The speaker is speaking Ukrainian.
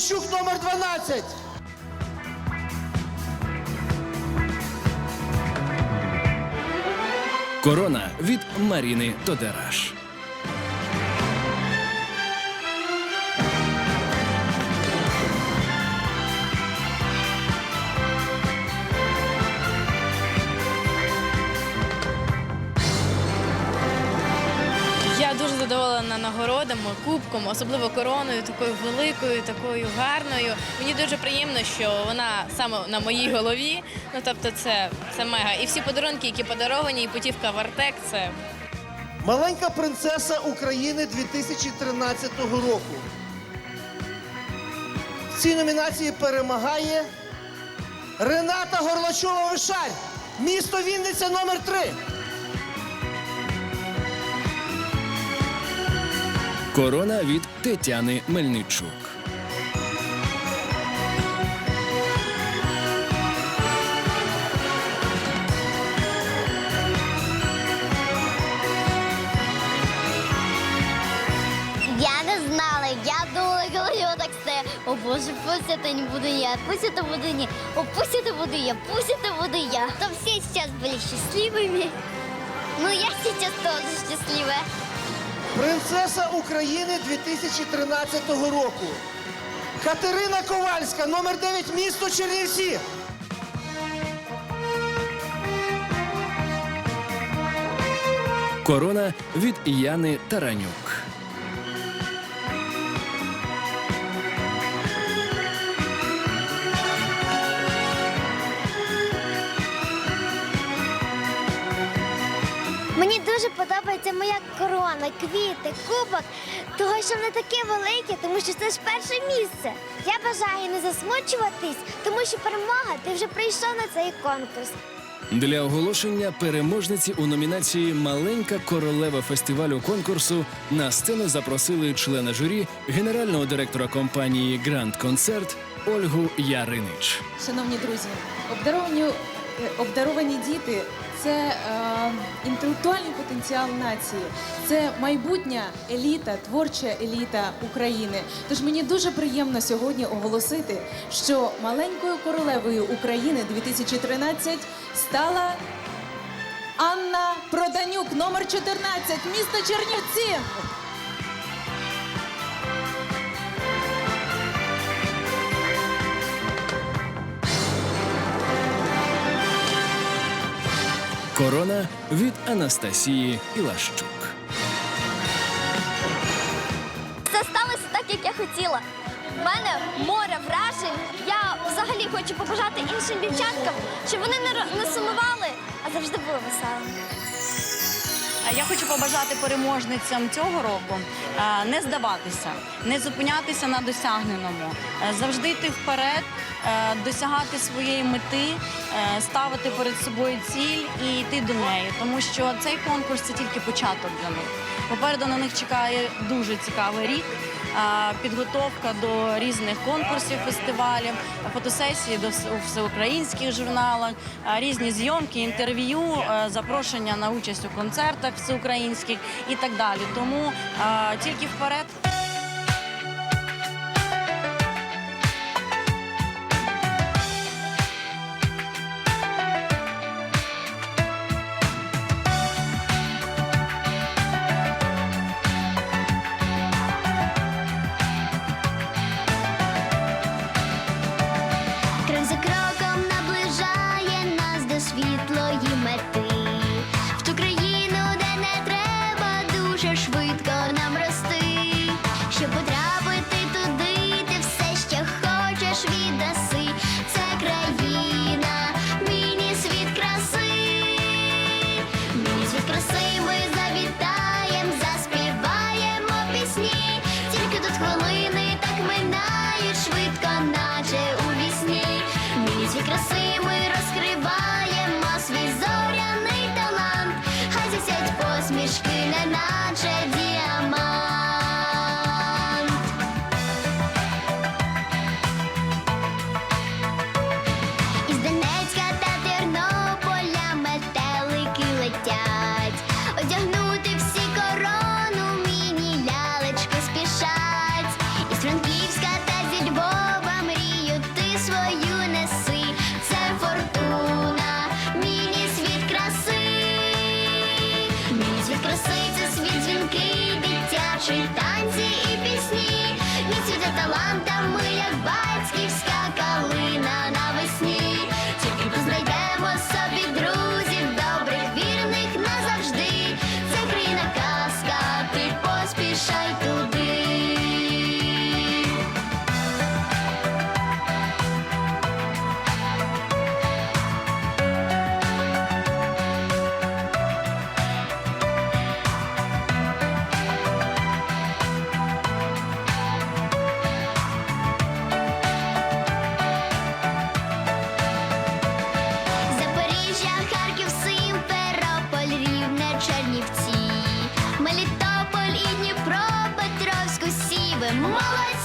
Поліщук номер 12. Корона від Маріни Тодераш. Нагородами, кубком, особливо короною, такою великою, такою гарною. Мені дуже приємно, що вона саме на моїй голові. Ну тобто, це, це мега. І всі подарунки, які подаровані, і путівка в Артек, це Маленька принцеса України 2013 року. В цій номінації перемагає Рената Горлачова Вишарь. Місто Вінниця номер 3. Корона від Тетяни Мельничук. Я не знала, я думала, коли я так стає. О боже, пусть это не буду я, пусть это буду не, о пусть это буду я, пусть это буду я. То все сейчас были счастливыми. Ну, я сейчас тоже счастливая. Принцеса України 2013 року. Катерина Ковальська, номер 9, місто Чернівці. Корона від Яни Таранюк. Мені дуже подобається моя корона, квіти, кубок, того, що вони такі великі, тому що це ж перше місце. Я бажаю не засмучуватись, тому що перемога ти вже прийшов на цей конкурс. Для оголошення переможниці у номінації Маленька королева фестивалю конкурсу на сцену запросили члена журі генерального директора компанії Гранд Концерт Ольгу Яринич. Шановні друзі, обдаровані, е, обдаровані діти це е, інтелектуальний потенціал нації, це майбутня еліта, творча еліта України. Тож мені дуже приємно сьогодні оголосити, що маленькою королевою України 2013 стала Анна Проданюк, номер 14, місто Чернівці. Корона від Анастасії Ілащук. Все сталося так, як я хотіла. У мене море вражень. Я взагалі хочу побажати іншим дівчаткам, щоб вони не, сумували, а завжди були веселими. Я хочу побажати переможницям цього року е, не здаватися, не зупинятися на досягненому, е, завжди йти вперед, е, досягати своєї мети, ставити перед собою ціль і йти до неї, тому що цей конкурс це тільки початок для них. Попереду на них чекає дуже цікавий рік. Підготовка до різних конкурсів, фестивалів, фотосесії до всеукраїнських журналах, е, різні зйомки, інтерв'ю, запрошення на участь у концертах всеукраїнських і так далі. Тому тільки вперед. краси ми te dar. Mullet!